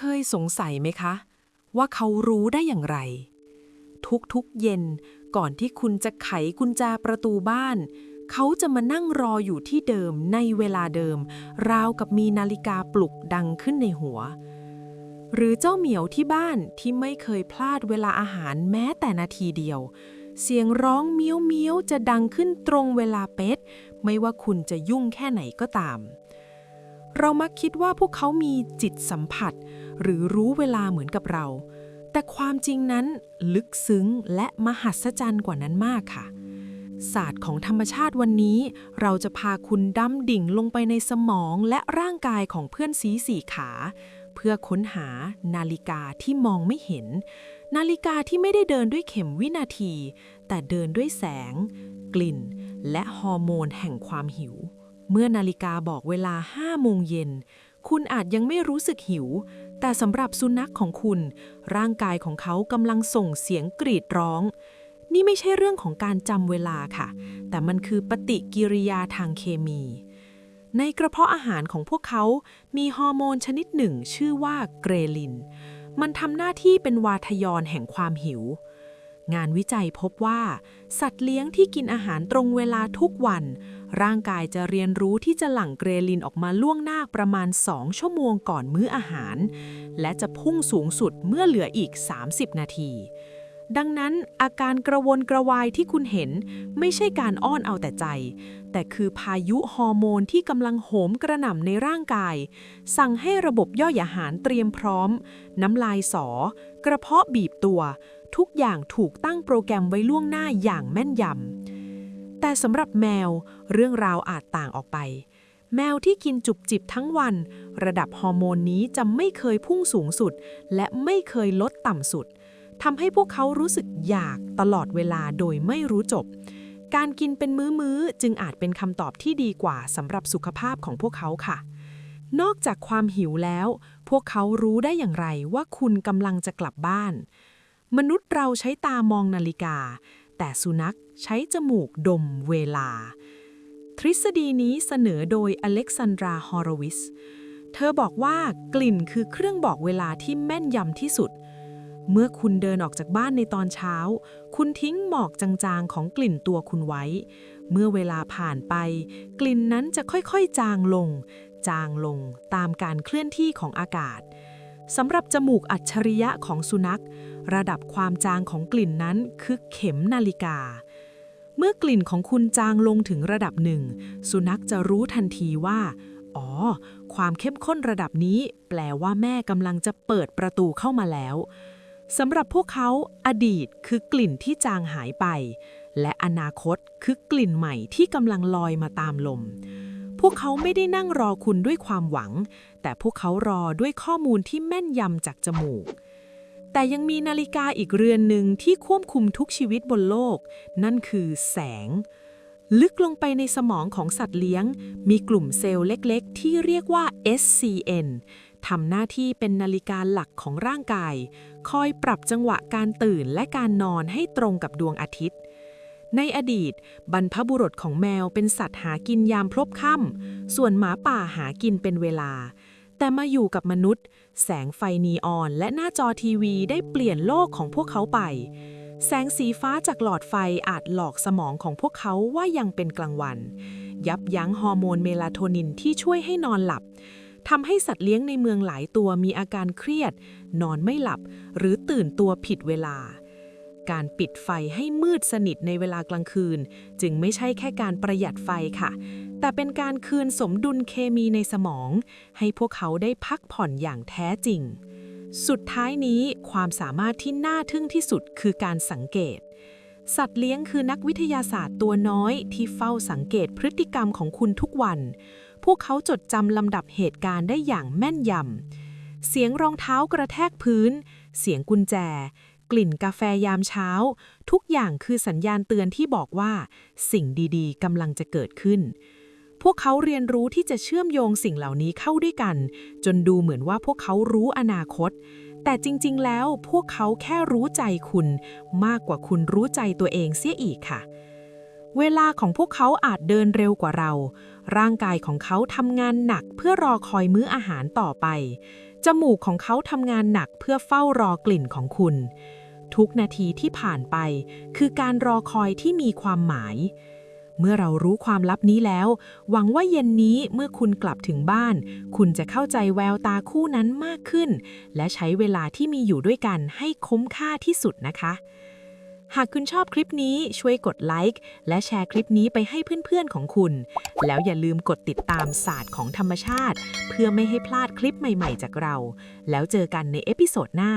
เคยสงสัยไหมคะ ว่าเขารู้ได้อย่างไร ทุกๆเย็นก่อนที่คุณจะไขกุญแจประตูบ้าน เขาจะมานั่งรออยู่ที่เดิมในเวลาเดิม ราวกับมีนาฬิกาปลุกดังขึ้นในหัว หรือเจ้าเหมียวที่บ้านที่ไม่เคยพลาดเวลาอาหารแม้แต่นาทีเดียว เสียงร้องเมี้ยวเมี้ยวจะดังขึ้นตรงเวลาเป๊ะไม่ว่าคุณจะยุ่งแค่ไหนก็ตาม เรามักคิดว่าพวกเขามีจิตสัมผัส หรือรู้เวลาเหมือนกับเรา แต่ความจริงนั้นลึกซึ้งและมหัศจรรย์กว่านั้นมากค่ะ ศาสตร์ของธรรมชาติวันนี้ เราจะพาคุณดำดิ่งลงไปในสมองและร่างกายของเพื่อนสีสี่ขา เพื่อค้นหานาฬิกาที่มองไม่เห็น นาฬิกาที่ไม่ได้เดินด้วยเข็มวินาที แต่เดินด้วยแสง กลิ่น และฮอร์โมนแห่งความหิว เมื่อนาฬิกาบอกเวลา5โมงเย็น คุณอาจยังไม่รู้สึกหิว แต่สำหรับสุนัขของคุณ ร่างกายของเขากำลังส่งเสียงกรีดร้อง นี่ไม่ใช่เรื่องของการจำเวลาค่ะ แต่มันคือปฏิกิริยาทางเคมี ในกระเพาะอาหารของพวกเขา มีฮอร์โมนชนิดหนึ่งชื่อว่าเกรลิน มันทำหน้าที่เป็นวาทยอนแห่งความหิว งานวิจัยพบว่า สัตว์เลี้ยงที่กินอาหารตรงเวลาทุกวัน ร่างกายจะเรียนรู้ที่จะหลั่งเกรลินออกมาล่วงหน้าประมาณ 2 ชั่วโมงก่อนมื้ออาหาร และจะพุ่งสูงสุดเมื่อเหลืออีก 30 นาที ดังนั้นอาการกระวนกระวายที่คุณเห็นไม่ใช่การอ้อนเอาแต่ใจ แต่คือพายุฮอร์โมนที่กำลังโหมกระหน่ำในร่างกาย สั่งให้ระบบย่อยอาหารเตรียมพร้อม น้ำลายสอ กระเพาะบีบตัว ทุกอย่างถูกตั้งโปรแกรมไว้ล่วงหน้าอย่างแม่นยำ แต่สำหรับแมวเรื่องราวอาจต่างออกไป แมวที่กินจุบจิบทั้งวัน ระดับฮอร์โมนนี้จะไม่เคยพุ่งสูงสุด และไม่เคยลดต่ำสุดทำให้พวกเขารู้สึกอยากตลอดเวลาโดยไม่รู้จบ การกินเป็นมื้อๆจึงอาจเป็นคำตอบที่ดีกว่าสำหรับสุขภาพของพวกเขาค่ะ นอกจากความหิวแล้ว พวกเขารู้ได้อย่างไรว่าคุณกำลังจะกลับบ้าน มนุษย์เราใช้ตามองนาฬิกา แต่สุนัขใช้จมูกดมเวลา ทฤษฎีนี้เสนอโดยอเล็กซานดรา ฮอรวิส เธอบอกว่ากลิ่นคือเครื่องบอกเวลาที่แม่นยำที่สุด เมื่อคุณเดินออกจากบ้านในตอนเช้า คุณทิ้งหมอกจางๆของกลิ่นตัวคุณไว้ เมื่อเวลาผ่านไป กลิ่นนั้นจะค่อยๆจางลง จางลงตามการเคลื่อนที่ของอากาศ สำหรับจมูกอัจฉริยะของสุนัข ระดับความจางของกลิ่นนั้นคือเข็มนาฬิกา เมื่อกลิ่นของคุณจางลงถึงระดับหนึ่ง สุนัขจะรู้ทันทีว่า อ๋อ ความเข้มข้นระดับนี้ แปลว่าแม่กำลังจะเปิดประตูเข้ามาแล้วสำหรับพวกเขาอดีตคือกลิ่นที่จางหายไป และอนาคตคือกลิ่นใหม่ที่กำลังลอยมาตามลม พวกเขาไม่ได้นั่งรอคุณด้วยความหวัง แต่พวกเขารอด้วยข้อมูลที่แม่นยำจากจมูก แต่ยังมีนาฬิกาอีกเรือนหนึ่งที่ควบคุมทุกชีวิตบนโลก นั่นคือแสง ลึกลงไปในสมองของสัตว์เลี้ยง มีกลุ่มเซลล์เล็ก ๆ ที่เรียกว่า SCN ทำหน้าที่เป็นนาฬิกาหลักของร่างกาย คอยปรับจังหวะการตื่นและการนอนให้ตรงกับดวงอาทิตย์ ในอดีต บรรพบุรุษของแมวเป็นสัตว์หากินยามพลบค่ำส่วนหมาป่าหากินเป็นเวลา แต่มาอยู่กับมนุษย์ แสงไฟนีออนและหน้าจอทีวีได้เปลี่ยนโลกของพวกเขาไป แสงสีฟ้าจากหลอดไฟอาจหลอกสมองของพวกเขาว่ายังเป็นกลางวัน ยับยั้งฮอร์โมนเมลาโทนินที่ช่วยให้นอนหลับทำให้สัตว์เลี้ยงในเมืองหลายตัวมีอาการเครียด นอนไม่หลับ หรือตื่นตัวผิดเวลา การปิดไฟให้มืดสนิทในเวลากลางคืน จึงไม่ใช่แค่การประหยัดไฟค่ะ แต่เป็นการคืนสมดุลเคมีในสมอง ให้พวกเขาได้พักผ่อนอย่างแท้จริง สุดท้ายนี้ความสามารถที่น่าทึ่งที่สุดคือการสังเกต สัตว์เลี้ยงคือนักวิทยาศาสตร์ตัวน้อยที่เฝ้าสังเกตพฤติกรรมของคุณทุกวัน พวกเขาจดจำลำดับเหตุการณ์ได้อย่างแม่นยำเสียงรองเท้ากระแทกพื้น เสียงกุญแจ กลิ่นกาแฟยามเช้า ทุกอย่างคือสัญญาณเตือนที่บอกว่า สิ่งดีๆกำลังจะเกิดขึ้น พวกเขาเรียนรู้ที่จะเชื่อมโยงสิ่งเหล่านี้เข้าด้วยกัน จนดูเหมือนว่าพวกเขารู้อนาคต แต่จริงๆ แล้วพวกเขาแค่รู้ใจคุณ มากกว่าคุณรู้ใจตัวเองเสียอีกค่ะเวลาของพวกเขาอาจเดินเร็วกว่าเรา ร่างกายของเขาทำงานหนักเพื่อรอคอยมื้ออาหารต่อไป จมูกของเขาทำงานหนักเพื่อเฝ้ารอกลิ่นของคุณ ทุกนาทีที่ผ่านไป คือการรอคอยที่มีความหมาย เมื่อเรารู้ความลับนี้แล้ว หวังว่าเย็นนี้เมื่อคุณกลับถึงบ้าน คุณจะเข้าใจแววตาคู่นั้นมากขึ้น และใช้เวลาที่มีอยู่ด้วยกันให้คุ้มค่าที่สุดนะคะหากคุณชอบคลิปนี้ช่วยกดไลค์และแชร์คลิปนี้ไปให้เพื่อนๆของคุณ แล้วอย่าลืมกดติดตามศาสตร์ของธรรมชาติ เพื่อไม่ให้พลาดคลิปใหม่ๆจากเรา แล้วเจอกันในเอพิโซดหน้า